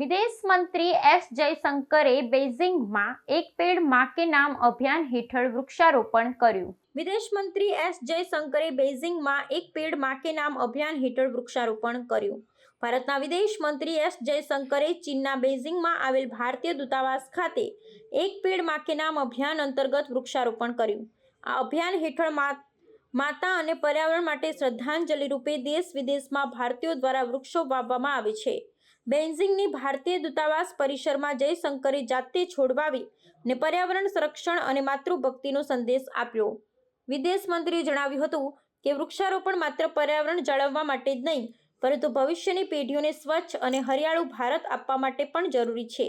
વિદેશ મંત્રી એસ જયશંકરે બેઝિંગમાં એક પેડમાં કે નામ અભિયાન હેઠળ વૃક્ષારોપણ કર્યું. વિદેશ મંત્રી એસ જયશંકરે બેઝિંગમાં એક પેડમાં કે નામ અભિયાન હેઠળ વૃક્ષારોપણ કર્યું. ભારતના વિદેશ મંત્રી એસ જયશંકરે ચીનના બેઝિંગમાં આવેલ ભારતીય દૂતાવાસ ખાતે એક પેડમાં કે નામ અભિયાન અંતર્ગત વૃક્ષારોપણ કર્યું. આ અભિયાન હેઠળ માતા અને પર્યાવરણ માટે શ્રદ્ધાંજલિ રૂપે દેશ વિદેશમાં ભારતીયો દ્વારા વૃક્ષો વાવવામાં આવે છે. બેઇજિંગની ભારતીય દૂતાવાસ પરિસરમાં જયશંકરે જાતે છોડવાવી ને પર્યાવરણ સંરક્ષણ અને માતૃભક્તિનો સંદેશ આપ્યો. વિદેશ મંત્રીએ જણાવ્યું હતું કે, વૃક્ષારોપણ માત્ર પર્યાવરણ જાળવવા માટે જ નહીં, પરંતુ ભવિષ્યની પેઢીઓને સ્વચ્છ અને હરિયાળું ભારત આપવા માટે પણ જરૂરી છે.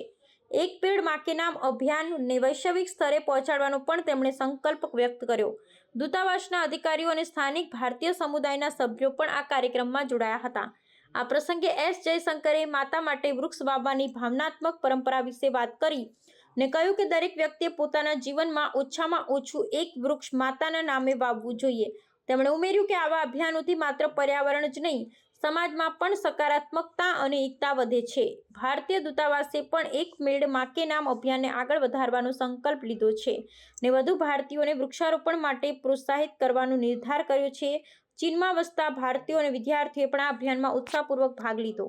એક પેડ માકે નામ અભિયાનને વૈશ્વિક સ્તરે પહોંચાડવાનો પણ તેમણે સંકલ્પ વ્યક્ત કર્યો. દૂતાવાસના અધિકારીઓ અને સ્થાનિક ભારતીય સમુદાયના સભ્યો પણ આ કાર્યક્રમમાં જોડાયા હતા. આ પ્રસંગે એસ જયશંકરે માતા માટે વૃક્ષ વાવવાની ભાવનાત્મક પરંપરા વિશે વાત કરી ને કહ્યું કે દરેક વ્યક્તિએ પોતાના જીવનમાં ઓછામાં ઓછું એક વૃક્ષ માતાના નામે વાવવું જોઈએ. તેમણે ઉમેર્યું કે આવા અભિયાનોથી માત્ર પર્યાવરણ જ નહીં, સમાજમાં પણ સકારાત્મકતા અને એકતા વધે છે. ભારતીય દૂતાવાસે પણ એક મેળ માકે નામ અભિયાનને આગળ વધારવાનો સંકલ્પ લીધો છે ને વધુ ભારતીયોને વૃક્ષારોપણ માટે પ્રોત્સાહિત કરવાનો નિર્ધાર કર્યો છે. ચીનમાં વસતા ભારતીયો અને વિદ્યાર્થીઓએ પણ આ અભિયાનમાં ઉત્સાહપૂર્વક ભાગ લીધો.